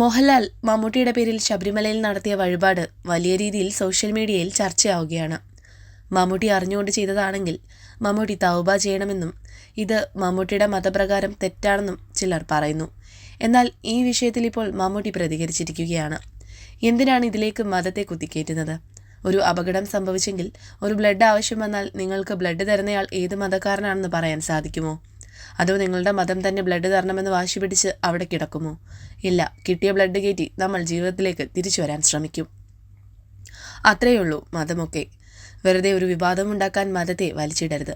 മോഹൻലാൽ മമ്മൂട്ടിയുടെ പേരിൽ ശബരിമലയിൽ നടത്തിയ വഴിപാട് വലിയ രീതിയിൽ സോഷ്യൽ മീഡിയയിൽ ചർച്ചയാവുകയാണ്. മമ്മൂട്ടി അറിഞ്ഞുകൊണ്ട് ചെയ്തതാണെങ്കിൽ മമ്മൂട്ടി തൗബ ചെയ്യണമെന്നും ഇത് മമ്മൂട്ടിയുടെ മതപ്രകാരം തെറ്റാണെന്നും ചിലർ പറയുന്നു. എന്നാൽ ഈ വിഷയത്തിൽ ഇപ്പോൾ മമ്മൂട്ടി പ്രതികരിച്ചിരിക്കുകയാണ്. എന്തിനാണ് ഇതിലേക്ക് മതത്തെ കുത്തിക്കേറ്റുന്നത്? ഒരു അപകടം സംഭവിച്ചെങ്കിൽ ഒരു ബ്ലഡ് ആവശ്യം വന്നാൽ നിങ്ങൾക്ക് ബ്ലഡ് തരുന്നയാൾ ഏത് മതക്കാരനാണെന്ന് പറയാൻ സാധിക്കുമോ? അതോ നിങ്ങളുടെ മതം തന്നെ ബ്ലഡ് തരണമെന്ന് വാശി പിടിച്ച് അവിടെ കിടക്കുമോ? ഇല്ല കിട്ടിയ ബ്ലഡ് കയറ്റി നമ്മൾ ജീവിതത്തിലേക്ക് തിരിച്ചു വരാൻ ശ്രമിക്കും. അത്രയേ ഉള്ളൂ മതമൊക്കെ. വെറുതെ ഒരു വിവാദം ഉണ്ടാക്കാൻ മതത്തെ വലിച്ചിടരുത്.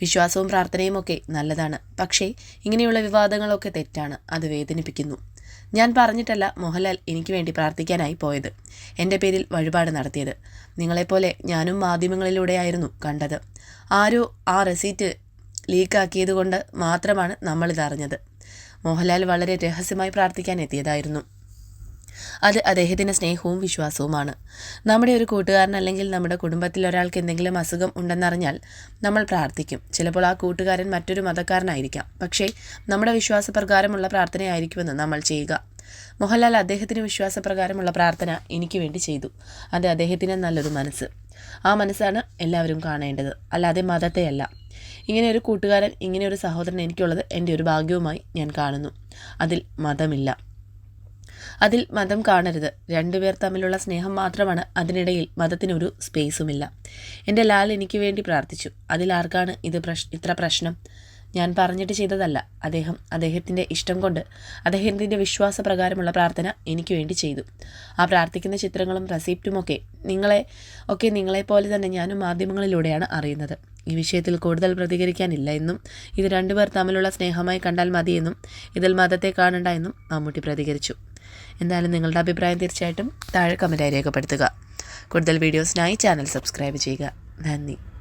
വിശ്വാസവും പ്രാർത്ഥനയും ഒക്കെ നല്ലതാണ്. പക്ഷേ ഇങ്ങനെയുള്ള വിവാദങ്ങളൊക്കെ തെറ്റാണ്. അത് വേദനിപ്പിക്കുന്നു. ഞാൻ പറഞ്ഞിട്ടല്ല മോഹൻലാൽ എനിക്ക് വേണ്ടി പ്രാർത്ഥിക്കാനായി പോയത്. എന്റെ പേരിൽ വഴിപാട് നടത്തിയത്. നിങ്ങളെപ്പോലെ ഞാനും മാധ്യമങ്ങളിലൂടെയായിരുന്നു കണ്ടത്. ആരോ ആ റെസീറ്റ് ലീക്കാക്കിയത് കൊണ്ട് മാത്രമാണ് നമ്മളിതറിഞ്ഞത് മോഹൻലാൽ വളരെ രഹസ്യമായി പ്രാർത്ഥിക്കാൻ എത്തിയതായിരുന്നു. അത് അദ്ദേഹത്തിന്റെ സ്നേഹവും വിശ്വാസവുമാണ്. നമ്മുടെ ഒരു കൂട്ടുകാരൻ അല്ലെങ്കിൽ നമ്മുടെ കുടുംബത്തിൽ ഒരാൾക്ക് എന്തെങ്കിലും അസുഖം ഉണ്ടെന്നറിഞ്ഞാൽ നമ്മൾ പ്രാർത്ഥിക്കും. ചിലപ്പോൾ ആ കൂട്ടുകാരൻ മറ്റൊരു മതക്കാരനായിരിക്കാം. പക്ഷേ നമ്മുടെ വിശ്വാസപ്രകാരമുള്ള പ്രാർത്ഥനയായിരിക്കുമെന്ന് നമ്മൾ ചെയ്യുക. മോഹൻലാൽ അദ്ദേഹത്തിന് വിശ്വാസപ്രകാരമുള്ള പ്രാർത്ഥന എനിക്ക് വേണ്ടി ചെയ്തു. അത് അദ്ദേഹത്തിന് നല്ലൊരു മനസ്സ്. ആ മനസ്സാണ് എല്ലാവരും കാണേണ്ടത്. അല്ലാതെ മതത്തെയല്ല. ഇങ്ങനെ ഒരു കൂട്ടുകാരൻ ഇങ്ങനെ ഒരു സഹോദരൻ എനിക്കുള്ളത് എന്റെ ഒരു ഭാഗ്യവുമായി ഞാൻ കാണുന്നു. അതിൽ മതമില്ല. അതിൽ മതം കാണരുത്. രണ്ടുപേർ തമ്മിലുള്ള സ്നേഹം മാത്രമാണ് അതിനിടയിൽ മതത്തിനൊരു സ്പേസുമില്ല എന്റെ ലാൽ എനിക്ക് വേണ്ടി പ്രാർത്ഥിച്ചു. അതിൽ ആർക്കാണ് ഇത് പ്രശ് ഇത്ര പ്രശ്നം? ഞാൻ പറഞ്ഞിട്ട് ചെയ്തതല്ല. അദ്ദേഹം അദ്ദേഹത്തിന്റെ ഇഷ്ടം കൊണ്ട് അദ്ദേഹത്തിന്റെ വിശ്വാസപ്രകാരമുള്ള പ്രാർത്ഥന എനിക്ക് വേണ്ടി ചെയ്തു. ആ പ്രാർത്ഥിക്കുന്ന ചിത്രങ്ങളും റെസിപ്റ്റുമൊക്കെ നിങ്ങളെ ഒക്കെ നിങ്ങളെപ്പോലെ തന്നെ ഞാനും മാധ്യമങ്ങളിലൂടെയാണ് അറിയുന്നത്. ഈ വിഷയത്തിൽ കൂടുതൽ പ്രതികരിക്കാനില്ല എന്നും ഇത് രണ്ടുപേർ തമ്മിലുള്ള സ്നേഹമായി കണ്ടാൽ മതിയെന്നും ഇതിൽ മതത്തെ കാണണ്ട എന്നും മമ്മൂട്ടി പ്രതികരിച്ചു. എന്തായാലും നിങ്ങളുടെ അഭിപ്രായം തീർച്ചയായിട്ടും താഴെ കമന്റായി രേഖപ്പെടുത്തുക. കൂടുതൽ വീഡിയോസിനായി ചാനൽ സബ്സ്ക്രൈബ് ചെയ്യുക. നന്ദി.